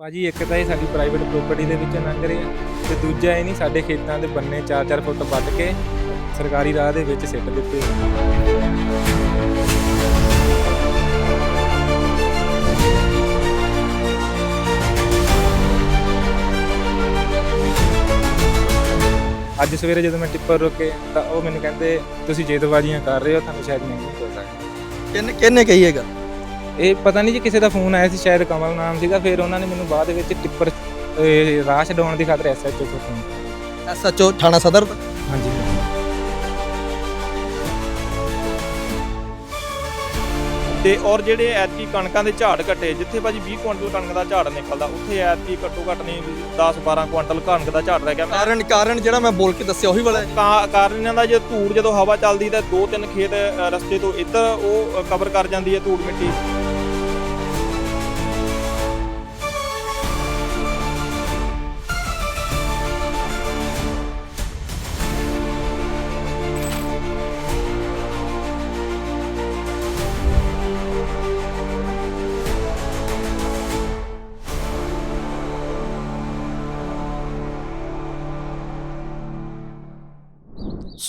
ਭਾਜੀ, ਇੱਕ ਤਾਂ ਇਹ ਸਾਡੀ ਪ੍ਰਾਈਵੇਟ ਪ੍ਰਾਪਰਟੀ ਦੇ ਵਿੱਚ ਲੰਘ ਰਿਹਾ ਤੇ ਦੂਜਾ ਇਹ ਨਹੀਂ, ਸਾਡੇ ਖੇਤਾਂ ਦੇ ਬੰਨੇ 4-4 ਫੁੱਟ ਵੱਢ ਕੇ ਸਰਕਾਰੀ ਰਾਹ ਦੇ ਵਿੱਚ ਸਿੱਟ ਦਿੱਤੇ ਅੱਜ ਸਵੇਰੇ ਜਦੋਂ ਮੈਂ ਟਿੱਪਰ ਰੁਕੇ ਤਾਂ ਉਹ ਮੈਨੂੰ ਕਹਿੰਦੇ, ਤੁਸੀਂ ਜੇਦਬਾਜ਼ੀਆਂ ਕਰ ਰਹੇ ਹੋ, ਤੁਹਾਨੂੰ ਸ਼ਾਇਦ ਨਹੀਂ ਹੋ ਸਕਦਾ। ਕਿੰਨੇ ਕਿੰਨੇ ਕਹੀ ਇਹ ਗੱਲ ਇਹ ਪਤਾ ਨਹੀਂ ਜੀ ਕਿਸੇ ਦਾ ਫੋਨ ਆਇਆ ਸੀ ਸ਼ਾਇਦ ਕਮਲ ਨਾਮ ਸੀਗਾ ਫਿਰ ਉਹਨਾਂ ਨੇ ਮੈਨੂੰ ਬਾਅਦ ਵਿੱਚ ਟਿੱਪਰ ਇਹ, ਰਾਹ ਛਡਾਉਣ ਦੀ ਖਾਤਰ ਐਸਐਚਓ ਤੋਂ ਫੋਨ ਐਸਐਚਓ ਥਾਣਾ ਸਦਰ? ਹਾਂਜੀ ਤੇ ਔਰ ਜਿਹੜੇ ਐਤਕੀ ਕਣਕਾਂ ਦੇ ਝਾੜ ਘਟੇ ਜਿੱਥੇ ਭਾਜੀ 20 ਕੁਇੰਟਲ ਕਣਕ ਦਾ ਝਾੜ ਨਿਕਲਦਾ ਉੱਥੇ ਐਤਕੀ ਘੱਟੋ ਘੱਟ ਨਹੀਂ 10 12 ਕੁਇੰਟਲ ਕਣਕ ਦਾ ਝਾੜ ਰਹਿ ਗਿਆ ਮੈਂ ਕਾਰਨ ਕਾਰਨ ਜਿਹੜਾ ਮੈਂ ਬੋਲ ਕੇ ਦੱਸਿਆ ਉਹੀ ਵਾਲਾ ਹੈ ਜੀ। ਕਾ- ਕਾਰਨ ਇਹਨਾਂ ਦਾ ਜੇ ਧੂੜ ਜਦੋਂ ਹਵਾ ਚੱਲਦੀ ਤਾਂ ਦੋ ਤਿੰਨ ਖੇਤ ਅ, ਰਸਤੇ ਤੋਂ ਇੱਧਰ ਉਹ ਕਵਰ ਕਰ ਜਾਂਦੀ ਹੈ ਧੂੜ ਮਿੱਟੀ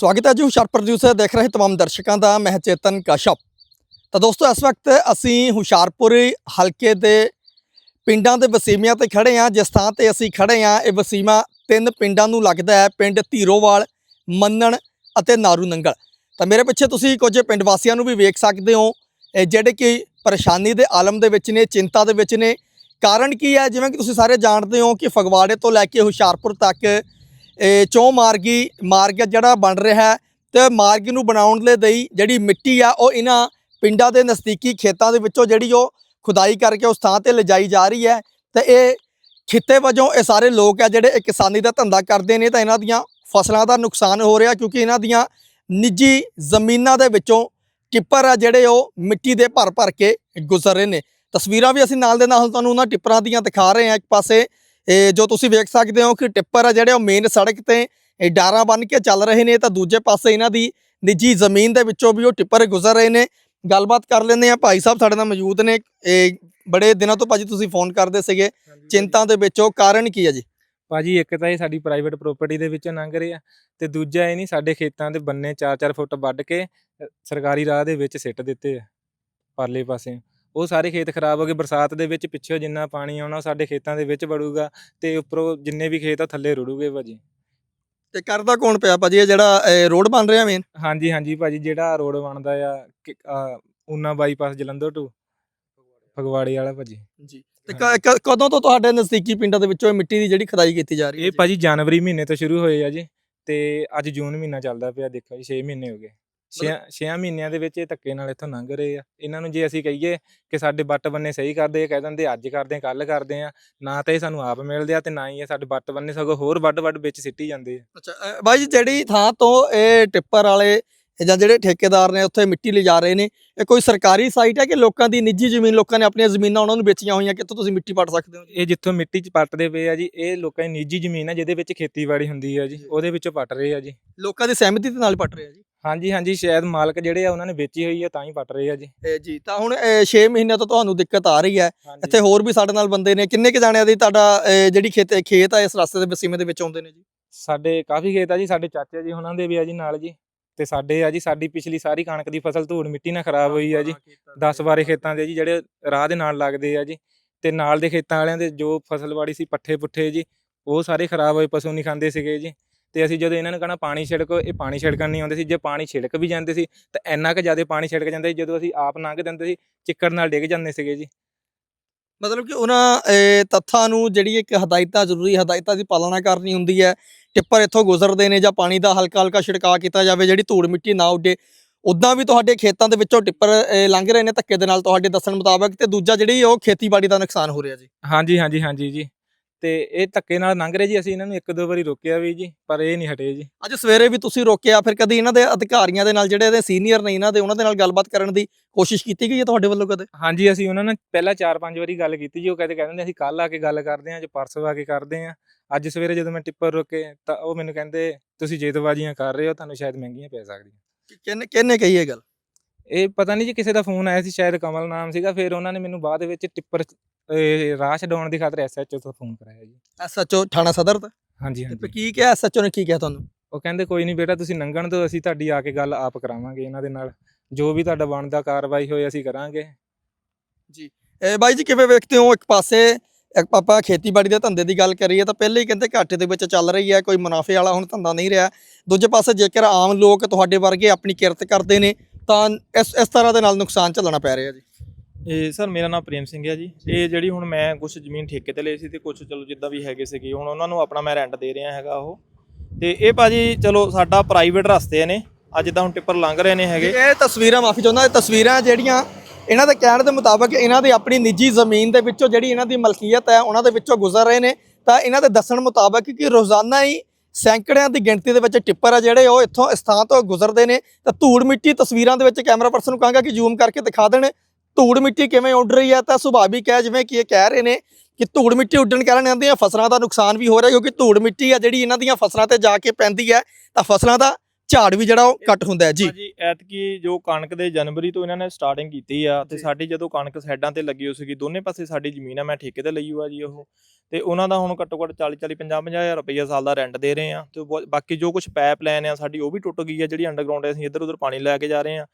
ਸਵਾਗਤ ਹੈ ਜੀ, ਹੁਸ਼ਿਆਰਪੁਰ ਨਿਊਜ਼ ਦੇਖ ਰਹੇ ਤਮਾਮ ਦਰਸ਼ਕਾਂ ਦਾ, ਮੈਂ ਚੇਤਨ ਕਸ਼ਪ। ਤਾਂ ਦੋਸਤੋ, ਇਸ ਵਕਤ ਅਸੀਂ ਹੁਸ਼ਿਆਰਪੁਰ ਹਲਕੇ ਦੇ ਪਿੰਡਾਂ ਦੇ ਵਸੀਮਿਆਂ ਤੇ ਖੜੇ ਹਾਂ। ਜਿਸ ਥਾਂ ਤੇ ਅਸੀਂ ਖੜੇ ਹਾਂ, ਇਹ ਵਸੀਮਾ ਤਿੰਨ ਪਿੰਡਾਂ ਨੂੰ ਲੱਗਦਾ ਹੈ, ਪਿੰਡ ਧੀਰੋਵਾਲ, ਮੰਨਣ ਅਤੇ ਨਾਰੂ ਨੰਗਲ। ਤਾਂ ਮੇਰੇ ਪਿੱਛੇ ਤੁਸੀਂ ਕੁਝ ਪਿੰਡ ਵਾਸੀਆਂ ਨੂੰ ਵੀ ਵੇਖ ਸਕਦੇ ਹੋ, ਇਹ ਜਿਹੜੇ ਕਿ ਪਰੇਸ਼ਾਨੀ ਦੇ ਆਲਮ ਦੇ ਵਿੱਚ ਨੇ, ਚਿੰਤਾ ਦੇ ਵਿੱਚ ਨੇ। ਕਾਰਨ ਕੀ ਹੈ? ਜਿਵੇਂ ਕਿ ਤੁਸੀਂ ਸਾਰੇ ਜਾਣਦੇ ਹੋ ਕਿ ਫਗਵਾੜੇ ਤੋਂ ਲੈ ਕੇ ਹੁਸ਼ਿਆਰਪੁਰ ਤੱਕ ਇਹ ਚੌ ਮਾਰਗੀ, ਮਾਰਗ ਜਿਹੜਾ ਬਣ ਰਿਹਾ ਹੈ ਤੇ ਮਾਰਗ ਨੂੰ ਬਣਾਉਣ ਦੇ ਲਈ ਜਿਹੜੀ ਮਿੱਟੀ ਆ, ਉਹ ਇਹਨਾਂ ਪਿੰਡਾਂ ਦੇ ਨਜ਼ਦੀਕੀ ਖੇਤਾਂ ਦੇ ਵਿੱਚੋਂ ਜਿਹੜੀ ਉਹ ਖੁਦਾਈ ਕਰਕੇ ਉਸ ਥਾਂ ਤੇ ਲਿਜਾਈ ਜਾ ਰਹੀ ਹੈ ਤੇ ਇਹ ਖਿੱਤੇ ਵਜੋਂ ਇਹ ਸਾਰੇ ਲੋਕ ਆ ਜਿਹੜੇ ਇਹ ਕਿਸਾਨੀ ਦਾ ਧੰਦਾ ਕਰਦੇ ਨੇ ਤਾਂ ਇਹਨਾਂ ਦੀਆਂ ਫਸਲਾਂ ਦਾ ਨੁਕਸਾਨ ਹੋ ਰਿਹਾ ਕਿਉਂਕਿ ਇਹਨਾਂ ਦੀਆਂ ਨਿੱਜੀ ਜ਼ਮੀਨਾਂ ਦੇ ਵਿੱਚੋਂ ਟਿੱਪਰ ਆ ਜਿਹੜੇ ਉਹ ਮਿੱਟੀ ਦੇ ਭਰ ਭਰ ਕੇ ਗੁਜ਼ਰ ਰਹੇ ਨੇ। ਤਸਵੀਰਾਂ ਵੀ ਅਸੀਂ ਨਾਲ ਦੇ ਨਾਲ ਤੁਹਾਨੂੰ ਉਹਨਾਂ ਟਿੱਪਰਾਂ ਦੀਆਂ ਦਿਖਾ ਰਹੇ ਹਾਂ। ਇੱਕ ਪਾਸੇ ਇਹ ਜੋ ਤੁਸੀਂ ਵੇਖ ਸਕਦੇ ਹੋ ਕਿ ਟਿੱਪਰ ਆ ਜਿਹੜੇ ਉਹ ਮੇਨ ਸੜਕ ਤੇ ਇਹ ਡਾਰਾਂ ਬੰਨ ਕੇ ਚੱਲ ਰਹੇ ਨੇ ਤਾਂ ਦੂਜੇ ਪਾਸੇ ਇਹਨਾਂ ਦੀ ਨਿੱਜੀ ਜ਼ਮੀਨ ਦੇ ਵਿੱਚੋਂ ਵੀ ਉਹ ਟਿੱਪਰ ਗੁਜ਼ਰ ਰਹੇ ਨੇ। ਗੱਲਬਾਤ ਕਰ ਲੈਂਦੇ ਆ ਭਾਈ ਸਾਹਿਬ ਸਾਡੇ ਨਾਲ ਮੌਜੂਦ ਨੇ। ਇਹ ਬੜੇ ਦਿਨਾਂ ਤੋਂ ਭਾਜੀ ਤੁਸੀਂ ਫੋਨ ਕਰਦੇ ਸੀਗੇ। ਚਿੰਤਾ ਦੇ ਵਿੱਚ ਉਹ ਕਾਰਨ ਕੀ ਹੈ ਜੀ? ਭਾਜੀ ਇੱਕ ਤਾਂ ਇਹ ਸਾਡੀ ਪ੍ਰਾਈਵੇਟ ਪ੍ਰਾਪਰਟੀ ਦੇ ਵਿੱਚ ਲੰਘ ਰਿਹਾ ਤੇ ਦੂਜਾ ਇਹ ਨਹੀਂ ਸਾਡੇ ਖੇਤਾਂ ਦੇ ਬੰਨੇ 4-4 ਫੁੱਟ ਵੱਢ ਕੇ ਸਰਕਾਰੀ ਰਾਹ ਦੇ ਵਿੱਚ ਸਿੱਟ ਦਿੱਤੇ ਆ ਪਰਲੇ ਪਾਸੇ। ਉਹ ਸਾਰੇ ਖੇਤ ਖਰਾਬ ਹੋ ਗਏ। ਬਰਸਾਤ ਦੇ ਵਿੱਚ ਪਿੱਛੇ ਜਿੰਨਾ ਪਾਣੀ ਆਉਣਾ ਸਾਡੇ ਖੇਤਾਂ ਦੇ ਵਿੱਚ ਵੜੂਗਾ ਤੇ ਉੱਪਰੋਂ ਜਿੰਨੇ ਵੀ ਖੇਤ ਆ ਥੱਲੇ ਰੁੜੂਗੇ ਭਾਜੀ। ਤੇ ਕਰਦਾ ਕੌਣ ਪਿਆ ਭਾਜੀ? ਇਹ ਜਿਹੜਾ ਰੋਡ ਬਣ ਰਿਹਾ ਮੇਨ ਹਾਂਜੀ ਹਾਂਜੀ ਭਾਜੀ ਜਿਹੜਾ ਰੋਡ ਬਣਦਾ ਆ ਊਨਾ ਬਾਈਪਾਸ ਜਲੰਧਰ ਟੂ ਫਗਵਾੜੇ ਵਾਲਾ ਭਾਜੀ। ਜੀ। ਤੇ ਕਦੋਂ ਤੋਂ ਤੁਹਾਡੇ ਨਜ਼ਦੀਕੀ ਪਿੰਡਾਂ ਦੇ ਵਿੱਚੋਂ ਇਹ ਮਿੱਟੀ ਦੀ ਜਿਹੜੀ ਖਦਾਈ ਕੀਤੀ ਜਾ ਰਹੀ ਹੈ ਇਹ? ਭਾਜੀ ਜਨਵਰੀ ਮਹੀਨੇ ਤੋਂ ਸ਼ੁਰੂ ਹੋਏ ਆ ਜੀ ਤੇ ਅੱਜ ਜੂਨ ਮਹੀਨਾ ਚੱਲਦਾ ਪਿਆ ਦੇਖੋ ਜੀ 6 ਮਹੀਨੇ ਹੋ ਗਏ। 6 6 ਮਹੀਨਿਆਂ ਦੇ ਵਿੱਚ ਇਹ ਧੱਕੇ ਨਾਲ ਇੱਥੋਂ ਲੰਘ ਰਹੇ ਆ ਇਹਨਾਂ ਨੂੰ ਜੇ ਅਸੀਂ ਕਹੀਏ ਕਿ ਸਾਡੇ ਬੱਟ ਬੰਨੇ ਸਹੀ ਕਰਦੇ ਆ ਕਹਿ ਦਿੰਦੇ ਅੱਜ ਕਰਦੇ ਆ ਕੱਲ ਕਰਦੇ ਆ ਨਾ ਤਾਂ ਇਹ ਸਾਨੂੰ ਆਪ ਮਿਲਦੇ ਆ ਤੇ ਨਾ ਹੀ ਇਹ ਸਾਡੇ ਬੱਟ ਬੰਨੇ ਸਗੋਂ ਹੋਰ ਵੱਡ ਵੱਡ ਵਿੱਚ ਸਿੱਟੀ ਜਾਂਦੇ ਆ ਅੱਛਾ ਬਾਈ ਜੀ ਜਿਹੜੀ ਥਾਂ ਤੋਂ ਇਹ ਟਿੱਪਰ ਵਾਲੇ ਜਾਂ ਜਿਹੜੇ ਠੇਕੇਦਾਰ ਨੇ ਉੱਥੇ ਮਿੱਟੀ ਲਿਜਾ ਰਹੇ ਨੇ ਇਹ ਕੋਈ ਸਰਕਾਰੀ ਸਾਈਟ ਹੈ ਕਿ ਲੋਕਾਂ ਦੀ ਨਿੱਜੀ ਜ਼ਮੀਨ ਲੋਕਾਂ ਨੇ ਆਪਣੀਆਂ ਜ਼ਮੀਨਾਂ ਉਹਨਾਂ ਨੂੰ ਵੇਚੀਆਂ ਹੋਈਆਂ ਕਿੱਥੋਂ ਤੁਸੀਂ ਮਿੱਟੀ ਪੱਟ ਸਕਦੇ ਹੋ? ਇਹ ਜਿੱਥੋਂ ਮਿੱਟੀ 'ਚ ਪੱਟਦੇ ਪਏ ਆ ਜੀ ਇਹ ਲੋਕਾਂ ਦੀ ਨਿੱਜੀ ਜ਼ਮੀਨ ਆ ਜਿਹਦੇ ਵਿੱਚ ਖੇਤੀਬਾੜੀ ਹੁੰਦੀ ਜੀ ਜੀ। ਉਹਦੇ ਵਿੱਚੋਂ ਪੱਟ ਰਹੇ ਆ ਜੀ ਲੋਕਾਂ ਦੀ ਸਹਿਮਤੀ ਦੇ ਨਾਲ ਪੱਟ ਰਹੇ ਆ ਜੀ ਹਾਂਜੀ ਹਾਂਜੀ ਸ਼ਾਇਦ ਮਾਲਕ ਜਿਹੜੇ ਆ ਉਹਨਾਂ ਨੇ ਵੇਚੀ ਹੋਈ ਆ ਤਾਂ ਹੀ ਪੱਟ ਰਹੇ ਆ ਜੀ। ਇਹ ਜੀ ਤਾਂ ਹੁਣ 6 ਮਹੀਨਿਆਂ ਤੋਂ ਤੁਹਾਨੂੰ ਦਿੱਕਤ ਆ ਰਹੀ ਹੈ। ਹਾਂਜੀ। ਇੱਥੇ ਹੋਰ ਵੀ ਸਾਡੇ ਨਾਲ ਬੰਦੇ ਨੇ ਕਿੰਨੇ ਕੁ ਜਾਣਿਆਂ ਦੀ ਤੁਹਾਡਾ ਇਹ ਜਿਹੜੀ ਖੇਤ ਖੇਤ ਆ ਇਸ ਰਸਤੇ ਦੇ ਵਸੀਮੇ ਦੇ ਵਿੱਚ ਆਉਂਦੇ ਨੇ ਜੀ? ਸਾਡੇ ਕਾਫੀ ਖੇਤ ਆ ਜੀ ਸਾਡੇ ਚਾਚਾ ਜੀ ਉਹਨਾਂ ਦੇ ਵੀ ਆ ਜੀ ਨਾਲ ਜੀ। ਤੇ ਸਾਡੇ ਆ ਜੀ ਸਾਡੀ ਪਿਛਲੀ ਸਾਰੀ ਕਣਕ ਦੀ ਫਸਲ ਧੂੜ ਮਿੱਟੀ ਨਾਲ ਖਰਾਬ ਹੋਈ ਆ ਜੀ। 10 12 ਖੇਤਾਂ ਦੇ ਜੀ ਜਿਹੜੇ ਰਾਹ ਦੇ ਨਾਲ ਲੱਗਦੇ ਆ ਜੀ। ਤੇ ਨਾਲ ਦੇ ਖੇਤਾਂ ਵਾਲਿਆਂ ਦੇ ਜੋ ਫਸਲਵਾੜੀ ਸੀ ਪੱਠੇ ਪੁੱਠੇ ਜੀ ਉਹ ਸਾਰੇ ਖਰਾਬ ਹੋਏ ਪਸ਼ੂ ਨਹੀਂ ਖਾਂਦੇ ਸੀਗੇ ਜੀ। ਤੇ ਅਸੀਂ ਜਦੋਂ ਇਹਨਾਂ ਨੂੰ ਕਹਣਾ ਪਾਣੀ ਛਿੜਕੋ ਇਹ ਪਾਣੀ ਛਿੜਕਣ ਨਹੀਂ ਆਉਂਦੇ ਸੀ ਜੇ ਪਾਣੀ ਛਿੜਕ ਵੀ ਜਾਂਦੇ ਸੀ ਤਾਂ ਇੰਨਾ ਕੁ ਜ਼ਿਆਦਾ ਪਾਣੀ ਛਿੜਕ ਜਾਂਦੇ ਸੀ ਜਦੋਂ ਅਸੀਂ ਆਪ ਲੰਘ ਦਿੰਦੇ ਸੀ ਚਿੱਕੜ ਨਾਲ ਡਿੱਗ ਜਾਂਦੇ ਸੀਗੇ ਜੀ। ਮਤਲਬ ਕਿ ਉਹਨਾਂ ਇਹ, ਤੱਥਾਂ ਨੂੰ ਜਿਹੜੀ ਇੱਕ ਹਦਾਇਤਾਂ ਜ਼ਰੂਰੀ ਹਦਾਇਤਾਂ ਦੀ ਪਾਲਣਾ ਕਰਨੀ ਹੁੰਦੀ ਹੈ ਟਿੱਪਰ ਇੱਥੋਂ ਗੁਜ਼ਰਦੇ ਨੇ ਜਾਂ ਪਾਣੀ ਦਾ ਹਲਕਾ ਹਲਕਾ ਛਿੜਕਾਅ ਕੀਤਾ ਜਾਵੇ ਜਿਹੜੀ ਧੂੜ ਮਿੱਟੀ ਨਾ ਉੱਡੇ ਉਦਾਂ ਵੀ ਤੁਹਾਡੇ ਖੇਤਾਂ ਦੇ ਵਿੱਚੋਂ ਟਿੱਪਰ ਲੰਘ ਰਹੇ ਨੇ ਧੱਕੇ ਦੇ ਨਾਲ ਤੁਹਾਡੇ ਦੱਸਣ ਮੁਤਾਬਕ ਤੇ ਦੂਜਾ ਜਿਹੜੀ ਉਹ ਖੇਤੀਬਾੜੀ ਦਾ ਨੁਕਸਾਨ ਹੋ ਰਿਹਾ ਜੀ। ਹਾਂਜੀ ਹਾਂਜੀ ਹਾਂਜੀ ਜੀ। ਤੇ ਇਹ ਧੱਕੇ ਨਾਲ ਲੰਘ ਰਹੇ ਜੀ ਅਸੀਂ ਇਹਨਾਂ ਨੂੰ ਇੱਕ ਦੋ ਵਾਰੀ ਰੋਕਿਆ ਵੀ ਜੀ ਪਰ ਇਹ ਨਹੀਂ ਹਟੇ ਜੀ। ਅੱਜ ਸਵੇਰੇ ਵੀ ਤੁਸੀਂ ਰੋਕਿਆ ਫਿਰ ਕਦੀ ਇਹਨਾਂ ਦੇ ਅਧਿਕਾਰੀਆਂ ਦੇ ਨਾਲ ਜਿਹੜੇ ਇਹਦੇ ਸੀਨੀਅਰ ਨੇ ਇਹਨਾਂ ਦੇ ਉਹਨਾਂ ਦੇ ਨਾਲ ਗੱਲਬਾਤ ਕਰਨ ਦੀ ਕੋਸ਼ਿਸ਼ ਕੀਤੀ ਗਈ ਹੈ ਤੁਹਾਡੇ ਵੱਲੋਂ ਕਦੇ? ਹਾਂਜੀ ਅਸੀਂ ਉਹਨਾਂ ਨਾਲ ਪਹਿਲਾਂ 4-5 ਵਾਰੀ ਗੱਲ ਕੀਤੀ ਜੀ ਉਹ ਕਹਿੰਦੇ ਕਹਿੰਦੇ ਅਸੀਂ ਕੱਲ ਆ ਕੇ ਗੱਲ ਕਰਦੇ ਹਾਂ ਜੇ ਪਰਸੋਂ ਆ ਕੇ ਕਰਦੇ ਹਾਂ। ਅੱਜ ਸਵੇਰੇ ਜਦੋਂ ਮੈਂ ਟਿੱਪਰ ਰੋਕੇ ਤਾਂ ਉਹ ਮੈਨੂੰ ਕਹਿੰਦੇ ਤੁਸੀਂ ਜੇਦਬਾਜ਼ੀਆਂ ਕਰ ਰਹੇ ਹੋ ਤੁਹਾਨੂੰ ਸ਼ਾਇਦ ਮਹਿੰਗੀਆਂ ਪੈ ਸਕਦੀਆਂ। ਕਿੰਨੇ ਕਿੰਨੇ ਕਹੀ ਇਹ ਗੱਲ? ਇਹ ਪਤਾ ਨਹੀਂ ਜੀ ਕਿਸੇ ਦਾ ਫੋਨ ਆਇਆ ਸੀ ਸ਼ਾਇਦ ਕਮਲ ਨਾਮ ਸੀਗਾ ਫਿਰ ਉਹਨਾਂ ਨੇ ਮੈਨੂੰ ਬਾਅਦ ਵਿੱਚ ਟਿੱਪਰ ਇਹ ਰਾਹ ਛਡਾਉਣ ਦੀ ਖਾਤਰ ਐਸਐਚਓ ਤੋਂ ਫੋਨ ਕਰਾਇਆ ਜੀ। ਐਸਐਚਓ ਥਾਣਾ ਸਦਰ ਦਾ? ਹਾਂਜੀ ਤੇ ਹਾਂਜੀ। ਕੀ ਕਿਹਾ ਐਸਐਚਓ ਨੇ ਕੀ ਕਿਹਾ ਤੁਹਾਨੂੰ? ਉਹ ਕਹਿੰਦੇ ਕੋਈ ਨਹੀਂ ਬੇਟਾ ਤੁਸੀਂ ਲੰਘਣ ਦਿਓ ਅਸੀਂ ਤੁਹਾਡੀ ਆ ਕੇ ਗੱਲ ਆਪ ਕਰਾਵਾਂਗੇ ਇਹਨਾਂ ਦੇ ਨਾਲ। ਜੋ ਵੀ ਤੁਹਾਡਾ ਬਣਦਾ ਕਾਰਵਾਈ ਹੋਏ ਅਸੀਂ ਕਰਾਂਗੇ। ਇਹ ਬਾਈ ਜੀ ਕਿਵੇਂ ਵੇਖਦੇ ਹੋ ਇੱਕ ਪਾਸੇ ਇੱਕ ਪਾਪਾ ਖੇਤੀਬਾੜੀ ਦੇ ਧੰਦੇ ਦੀ ਗੱਲ ਕਰੀਏ ਤਾਂ ਪਹਿਲੇ ਹੀ ਕਹਿੰਦੇ ਘਾਟੇ ਦੇ ਵਿੱਚ ਚੱਲ ਰਹੀ ਹੈ ਕੋਈ ਮੁਨਾਫੇ ਵਾਲਾ ਹੁਣ ਧੰਦਾ ਨਹੀਂ ਰਿਹਾ। ਦੂਜੇ ਪਾਸੇ ਜੇਕਰ ਆਮ ਲੋਕ ਤੁਹਾਡੇ ਵਰਗੇ ਆਪਣੀ ਕਿਰਤ ਕਰਦੇ ਨੇ ਤਾਂ ਇਸ ਇਸ ਤਰ੍ਹਾਂ ਦੇ ਨਾਲ ਨੁਕਸਾਨ ਝੱਲਣਾ ਪੈ ਰਿਹਾ ਜੀ। ਇਹ ਸਰ ਮੇਰਾ ਨਾਮ ਪ੍ਰੇਮ ਸਿੰਘ ਹੈ ਜੀ। ਇਹ ਜਿਹੜੀ ਹੁਣ ਮੈਂ ਕੁਝ ਜ਼ਮੀਨ ਠੇਕੇ ਤੇ ਲਈ ਸੀ ਤੇ ਕੁਝ ਚਲੋ ਜਿੱਦਾਂ ਵੀ ਹੈਗੇ ਸੀਗੇ ਹੁਣ ਉਹਨਾਂ ਨੂੰ ਆਪਣਾ ਮੈਂ ਰੈਂਟ ਦੇ ਰਿਹਾ ਹੈਗਾ ਉਹ। ਤੇ ਇਹ ਭਾਜੀ ਚਲੋ ਸਾਡਾ ਪ੍ਰਾਈਵੇਟ ਰਸਤੇ ਨੇ ਅੱਜ ਜਿੱਦਾਂ ਹੁਣ ਟਿੱਪਰ ਲੰਘ ਰਹੇ ਨੇ ਹੈਗੇ। ਇਹ ਤਸਵੀਰਾਂ ਮਾਫੀ ਚਾਹੁੰਦਾ ਇਹ ਤਸਵੀਰਾਂ ਜਿਹੜੀਆਂ ਇਹਨਾਂ ਦੇ ਕਹਿਣ ਦੇ ਮੁਤਾਬਕ ਇਹਨਾਂ ਦੀ ਆਪਣੀ ਨਿੱਜੀ ਜ਼ਮੀਨ ਦੇ ਵਿੱਚੋਂ ਜਿਹੜੀ ਇਹਨਾਂ ਦੀ ਮਲਕੀਅਤ ਹੈ ਉਹਨਾਂ ਦੇ ਵਿੱਚੋਂ ਗੁਜ਼ਰ ਰਹੇ ਨੇ। ਤਾਂ ਇਹਨਾਂ ਦੇ ਦੱਸਣ ਮੁਤਾਬਕ ਕਿ ਰੋਜ਼ਾਨਾ ਹੀ ਸੈਂਕੜਿਆਂ ਦੀ ਗਿਣਤੀ ਦੇ ਵਿੱਚ ਟਿੱਪਰ ਆ ਜਿਹੜੇ ਉਹ ਇੱਥੋਂ ਇਸ ਥਾਂ ਤੋਂ ਗੁਜ਼ਰਦੇ ਨੇ। ਤਾਂ ਧੂੜ ਮਿੱਟੀ ਤਸਵੀਰਾਂ ਦੇ ਵਿੱਚ ਕੈਮਰਾ ਪਰਸਨ ਨੂੰ ਕਹਾਂਗਾ ਕਿ ਜ਼ੂਮ ਕਰਕੇ ਦਿਖਾ ਦੇਣ। ਧੂੜ ਮਿੱਟੀ ਕਿਵੇਂ ਉੱਡ ਰਹੀ ਹੈ ਤਾਂ ਸੁਭਾਵਿਕ ਹੈ ਜਿਵੇਂ ਕਿ ਇਹ ਕਹਿ ਰਹੇ ਨੇ ਕਿ ਧੂੜ ਮਿੱਟੀ ਉੱਡਣ ਕਾਰਨ ਇਹਨਾਂ ਦੀਆਂ ਫਸਲਾਂ ਦਾ ਨੁਕਸਾਨ ਵੀ ਹੋ ਰਿਹਾ ਕਿਉਂਕਿ ਧੂੜ ਮਿੱਟੀ ਆ ਜਿਹੜੀ ਇਹਨਾਂ ਦੀਆਂ ਫਸਲਾਂ ਤੇ ਜਾ ਕੇ ਪੈਂਦੀ ਹੈ ਤਾਂ ਫਸਲਾਂ ਦਾ ਝਾੜ ਵੀ ਜਿਹੜਾ ਉਹ ਕੱਟ ਹੁੰਦਾ ਹੈ। ਜੀ। ਭਾਜੀ ਐਤਕੀ ਜੋ ਕਣਕ ਦੇ ਜਨਵਰੀ ਤੋਂ ਇਹਨਾਂ ਨੇ ਸਟਾਰਟਿੰਗ ਕੀਤੀ ਆ ਤੇ ਜੀ। ਸਾਡੀ ਜਦੋਂ ਕਣਕ ਸਾਈਡਾਂ ਤੇ ਲੱਗੀ ਹੋ ਸੀਗੀ ਦੋਨੇ ਪਾਸੇ ਸਾਡੀ ਜ਼ਮੀਨ ਆ ਮੈਂ ਠੇਕੇ ਤੇ ਲਈ ਹੋਆ ਜੀ ਉਹ। ਤੇ ਉਹਨਾਂ ਦਾ ਹੁਣ ਘੱਟੋ ਘੱਟ 40 40 50 50 ਹਜ਼ਾਰ ਰੁਪਈਆ ਸਾਲ ਦਾ ਰੈਂਟ ਦੇ ਰਹੇ ਆ। ਤੇ ਬਾਕੀ ਜੋ ਕੁਝ ਪਾਈਪ ਲਾਈਨ ਆ ਸਾਡੀ ਉਹ ਵੀ ਟੁੱਟ ਗਈ ਆ ਜਿਹੜੀ ਅੰਡਰਗਰਾਉਂਡ ਅਸੀਂ ਇੱਧਰ ਉੱਧਰ ਪਾਣੀ ਲੈ ਕੇ ਜਾ ਰਹੇ ਆ।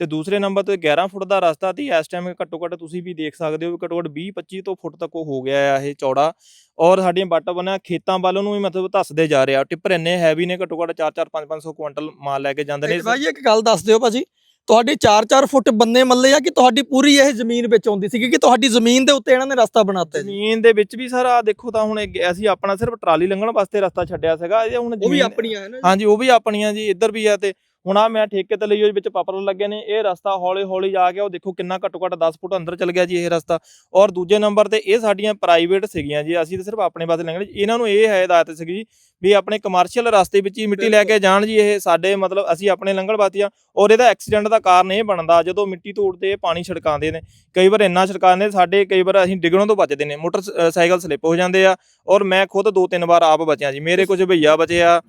ਤੇ ਦੂਸਰੇ ਨੰਬਰ ਤੇ 11 ਫੁੱਟ ਦਾ ਰਸਤਾ ਤੇ ਇਸ ਟਾਈਮ ਘੱਟੋ ਘੱਟ ਤੁਸੀਂ ਵੀ ਦੇਖ ਸਕਦੇ ਹੋ ਘੱਟੋ ਘੱਟ 20 25 ਤੋਂ ਫੁੱਟ ਤੱਕ ਉਹ ਹੋ ਗਿਆ ਆ ਇਹ ਚੌੜਾ ਔਰ ਸਾਡੀਆਂ ਵੱਟ ਬਣਾ ਖੇਤਾਂ ਵੱਲ ਨੂੰ ਵੀ ਮਤਲਬ ਧੱਸਦੇ ਜਾ ਰਿਹਾ ਟਿੱਪਰ ਇੰਨੇ ਹੈਵੀ ਨੇ ਘੱਟੋ ਘੱਟ 4 4 5 500 ਕੁਇੰਟਲ ਮਾਲ ਲੈ ਕੇ ਜਾਂਦੇ ਨੇ ਭਾਈ ਇੱਕ ਗੱਲ ਦੱਸ ਦਿਓ ਭਾਜੀ ਤੁਹਾਡੀ 4-4 ਫੁੱਟ ਬੰਨੇ ਮੱਲੇ ਆ ਕਿ ਤੁਹਾਡੀ ਪੂਰੀ ਇਹ ਜ਼ਮੀਨ ਵਿੱਚ ਆਉਂਦੀ ਸੀ ਕਿ ਤੁਹਾਡੀ ਜ਼ਮੀਨ ਦੇ ਉੱਤੇ ਇਹਨਾਂ ਨੇ ਰਸਤਾ ਬਣਾਤਾ ਜੀ ਜ਼ਮੀਨ ਦੇ ਵਿੱਚ ਵੀ ਸਰ ਆ ਦੇਖੋ ਤਾਂ ਹੁਣ ਅਸੀਂ ਆਪਣਾ ਸਿਰਫ ਟਰਾਲੀ ਲੰਘਣ ਵਾਸਤੇ ਰਸਤਾ ਛੱਡਿਆ ਸੀਗਾ ਇਹ ਹੁਣ ਉਹ ਵੀ ਆਪਣੀਆਂ ਹੈ ਨਾ? ਹਾਂਜੀ ਉਹ ਵੀ ਆਪਣੀਆਂ ਜੀ ਇੱਧਰ ਵੀ ਆ ਤੇ ਹੁਣ ਆ ਮੈਂ ਠੇਕੇ ਤੇ ਲਈ ਹੋਈ ਵਿੱਚ ਪਾਪਰ ਲੱਗੇ ਨੇ ਇਹ ਰਸਤਾ ਹੌਲੀ ਹੌਲੀ ਜਾ ਕੇ ਉਹ ਦੇਖੋ ਕਿੰਨਾ ਘੱਟੋ ਘੱਟ 10 ਫੁੱਟ ਅੰਦਰ ਚਲ ਗਿਆ ਜੀ ਇਹ ਰਸਤਾ। ਔਰ ਦੂਜੇ ਨੰਬਰ ਤੇ ਇਹ ਸਾਡੀਆਂ ਪ੍ਰਾਈਵੇਟ ਸੀਗੀਆਂ ਜੀ ਅਸੀਂ ਤਾਂ ਸਿਰਫ ਆਪਣੇ ਪਾਸੇ ਲੰਘਣੇ ਇਹਨਾਂ ਨੂੰ ਇਹ ਹੈ ਹਦਾਇਤ ਸੀਗੀ ਵੀ ਆਪਣੇ ਕਮਰਸ਼ੀਅਲ ਰਸਤੇ ਵਿੱਚ ਹੀ ਮਿੱਟੀ ਲੈ ਕੇ ਜਾਣ ਜੀ ਇਹ ਸਾਡੇ ਮਤਲਬ ਅਸੀਂ ਆਪਣੇ ਲੰਘਣ ਵਾਸਤੇ ਆ ਔਰ ਇਹਦਾ ਐਕਸੀਡੈਂਟ ਦਾ ਕਾਰਨ ਇਹ ਬਣਦਾ ਜਦੋਂ ਮਿੱਟੀ ਤੋੜਦੇ ਇਹ ਪਾਣੀ ਛਿੜਕਾਉਂਦੇ ਨੇ। ਕਈ ਵਾਰ ਇੰਨਾ ਛਿੜਕਾਉਂਦੇ ਸਾਡੇ ਕਈ ਵਾਰ ਅਸੀਂ ਡਿੱਗਣੋਂ ਤੋਂ ਬਚਦੇ ਨੇ ਮੋਟਰਸਾਈਕਲ ਸਲਿੱਪ ਹੋ ਜਾਂਦੇ ਆ ਔਰ ਮੈਂ ਖੁਦ ਦੋ ਤਿੰਨ ਵਾਰ ਆਪ ਬਚਿਆ ਜੀ। ਮੇਰੇ ਕੁਝ ਭਈਆ ਬਚੇ ਆ।